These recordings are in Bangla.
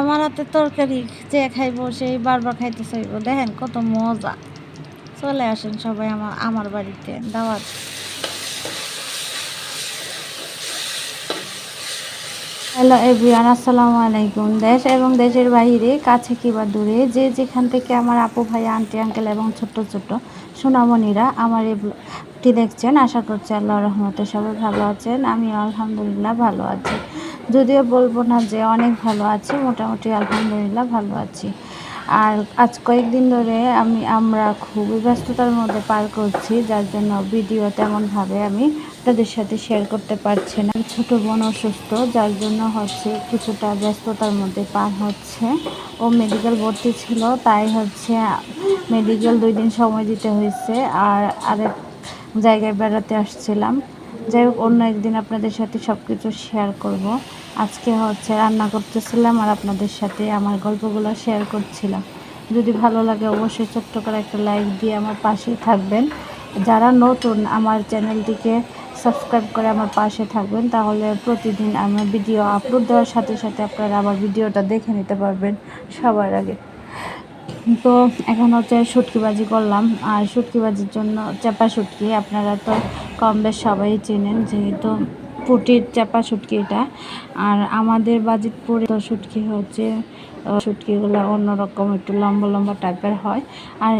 আমার হাতে তরকারি যে খাইবো, সেই বারবার খাইতে চাইব দেখেন কত মজা। চলে আসেন সবাই আমার আমার বাড়িতে। দাওয়াত। হ্যালো এভরিওয়ান, আসসালামু আলাইকুম। দেশ এবং দেশের বাইরে, কাছে কিংবা দূরে, যে যেখান থেকে আমার আপু ভাই, আন্টি, আঙ্কেল এবং ছোট্ট ছোট্ট সোনামণিরা আমার ব্লগটি দেখছেন, আশা করছি আল্লাহ রহমতে সবাই ভালো আছেন। আমি আলহামদুলিল্লাহ ভালো আছি। যদিও বলব না যে অনেক ভালো আছি, মোটামুটি আলহামদুলিল্লাহ ভালো আছি। আর আজ কয়েকদিন ধরে আমি, আমরা খুবই ব্যস্ততার মধ্যে পার করছি, যার জন্য ভিডিও তেমনভাবে আমি আপনাদের সাথে শেয়ার করতে পারছি না। ছোট বোন অসুস্থ, যার জন্য হচ্ছে কিছুটা ব্যস্ততার মধ্যে পার হচ্ছে। ও মেডিকেল ভর্তি ছিল, তাই হচ্ছে মেডিকেল দুই দিন সময় দিতে হয়েছে, আর আরেক জায়গায় বেড়াতে আসছিলাম। যাই হোক, অন্য একদিন আপনাদের সাথে সব কিছু শেয়ার করব। আজকে হচ্ছে রান্না করতেছিলাম আর আপনাদের সাথে আমার গল্পগুলো শেয়ার করছিলাম। যদি ভালো লাগে অবশ্যই ছোট্ট করে একটা লাইক দিয়ে আমার পাশেই থাকবেন। যারা নতুন আমার চ্যানেলটিকে সাবস্ক্রাইব করে আমার পাশে থাকবেন, তাহলে প্রতিদিন আমার ভিডিও আপলোড দেওয়ার সাথে সাথে আপনারা আমার ভিডিওটা দেখে নিতে পারবেন সবার আগে। তো এখন হচ্ছে শুটকিবাজি করলাম। আর শুটকিবাজির জন্য চাপা শুটকি, আপনারা তো কম বেশ সবাই চেনেন যেহেতু পুটির চাপা শুটকি এটা। আর আমাদের বাজিতপুরে তো শুটকি হচ্ছে শুটকিগুলো অন্যরকম একটু লম্বা লম্বা টাইপের হয়। আর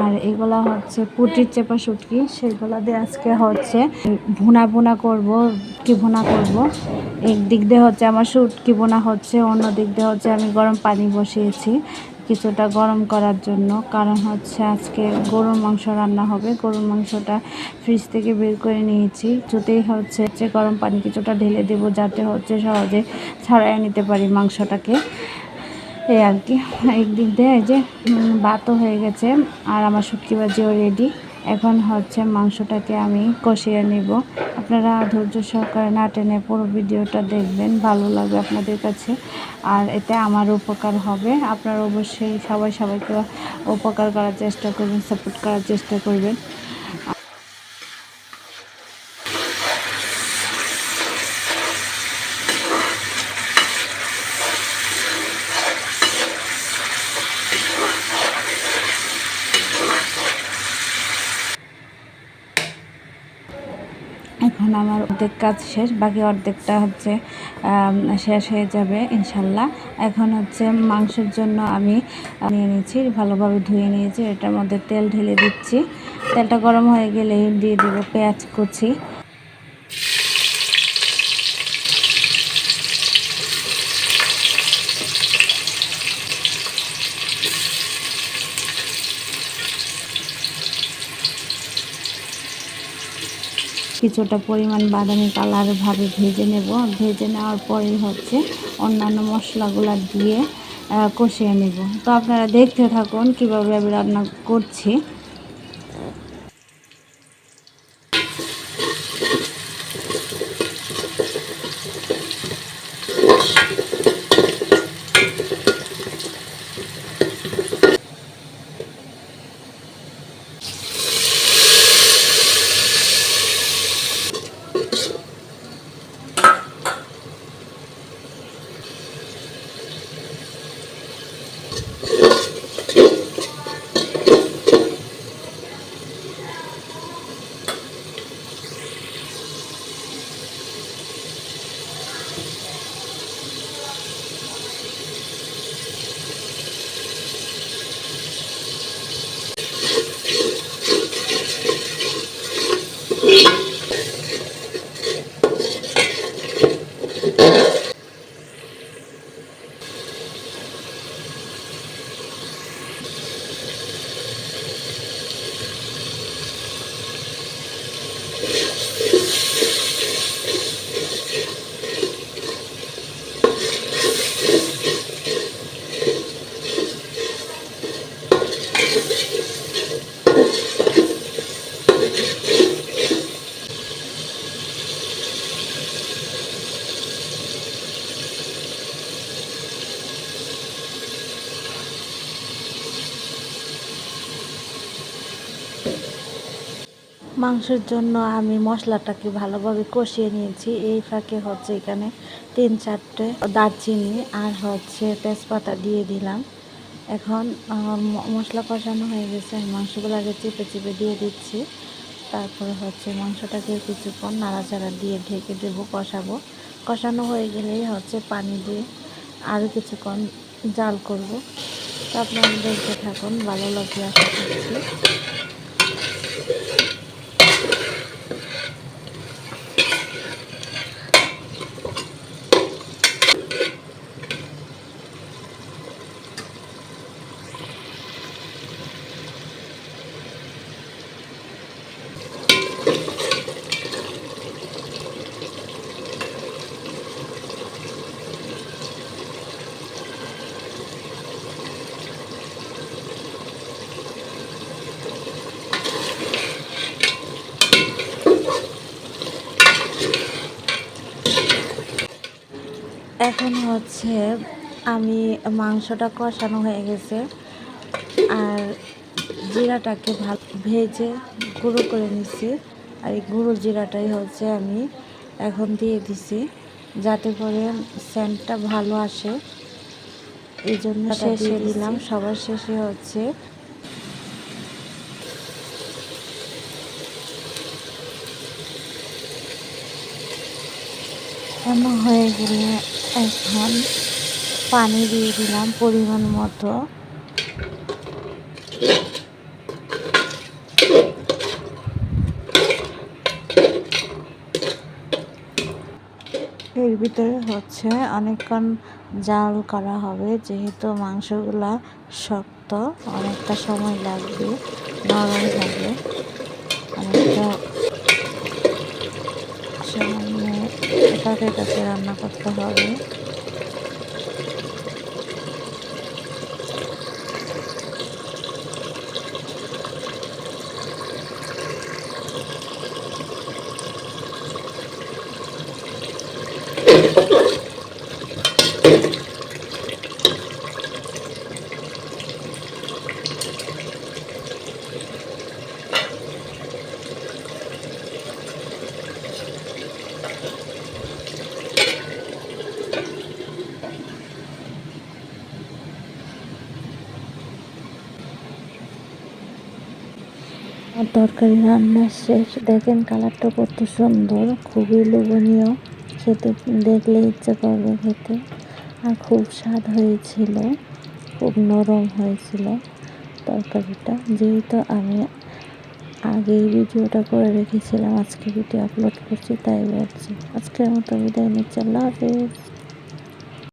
আর এগুলো হচ্ছে পুটির চেপা শুটকি, সেগুলো দিয়ে আজকে হচ্ছে ভুনা ভুনা করব, কি ভুনা করব? এক দিক দিয়ে হচ্ছে আমার শুটকি ভুনা হচ্ছে অন্য দিক দিয়ে হচ্ছে আমি গরম পানি বসিয়েছি। কিছুটা গরম করার জন্য। কারণ হচ্ছে আজকে গরুর মাংস রান্না হবে। গরুর মাংসটা ফ্রিজ থেকে বের করে নিয়েছি। কিছুতেই হচ্ছে যে গরম পানি কিছুটা ঢেলে দেব, যাতে হচ্ছে সহজে ছাড়াই নিতে পারি মাংসটাকে। এই আর কি। একদিক দিয়ে যে ভাতও হয়ে গেছে। আর আমার শুটকি বাজিও রেডি এখন হচ্ছে মাংসটাকে আমি কষিয়ে নিব। আপনারা ধৈর্য সহকারে না টেনে পুরো ভিডিওটা দেখবেন, ভালো লাগবে আপনাদের কাছে। আর এতে আমার উপকার হবে। আপনারা অবশ্যই সবাই সবাইকে উপকার করার চেষ্টা করবেন সাপোর্ট করার চেষ্টা করবেন এখন আমার অর্ধেক কাজ শেষ, বাকি অর্ধেকটা হচ্ছে শেষ হয়ে যাবে, ইনশাল্লাহ। এখন হচ্ছে মাংসের জন্য আমি নিয়ে নিয়েছি, ভালোভাবে ধুয়ে নিয়েছি, এটার মধ্যে তেল ঢেলে দিচ্ছি। তেলটা গরম হয়ে গেলে দিয়ে দেবো পেঁয়াজ কুচি। কিছুটা পরিমাণ বাদামি কালারভাবে ভেজে নেব। ভেজে নেওয়ার পরে হচ্ছে অন্যান্য মশলাগুলো দিয়ে কষিয়ে নেব। তো আপনারা দেখতে থাকুন কীভাবে আমি রান্না করছি। মাংসের জন্য আমি মশলাটাকে ভালোভাবে কষিয়ে নিয়েছি। এই ফাঁকে হচ্ছে এখানে তিন, চারটে দারচিনি আর হচ্ছে তেজপাতা দিয়ে দিলাম। এখন মশলা কষানো হয়ে গেছে। আমি মাংসগুলো আগে চেপে চেপে দিয়ে দিচ্ছি। তারপরে হচ্ছে মাংসটাকে কিছুক্ষণ নাড়াচাড়া দিয়ে ঢেকে দেবো, কষাবো। কষানো হয়ে গেলেই হচ্ছে পানি দিয়ে আরও কিছুক্ষণ জাল করব। তো আপনারা দেখতে থাকুন, ভালো লাগবে আশা করছি। এখন হচ্ছে আমি মাংসটা কষানো হয়ে গেছে। আর জিরাটাকে ভালো ভেজে গুঁড়ো করে নিছি। আর এই গুঁড়ো জিরাটাই হচ্ছে আমি এখন দিয়ে দিছি যাতে করে সেন্টটা ভালো আসে। এই জন্য শেষে দিলাম। সবার শেষে হচ্ছে এমন হয়ে গেলে এখন পানি দিয়ে দিলাম পরিমাণ মতো। এর ভিতরে হচ্ছে অনেকক্ষণ জাল করা হবে, যেহেতু মাংসগুলা শক্ত, অনেকটা সময় লাগবে, নরম হবে। অনেকটা সময় এটাকে কাছে রান্না করতে হবে। আর তরকারি রান্না শেষ। দেখেন কালারটা কত সুন্দর, খুবই লোভনীয়। খেতে দেখলে ইচ্ছে করবে খেতে। আর খুব স্বাদ হয়েছিল, খুব নরম হয়েছিল তরকারিটা। যেহেতু আমি আগেই ভিডিওটা করে রেখেছিলাম, আজকে ভিডিও আপলোড করছি, তাই বলছি আজকের মতো বিদায় নিচ্ছি। আল্লাহ হাফিজ।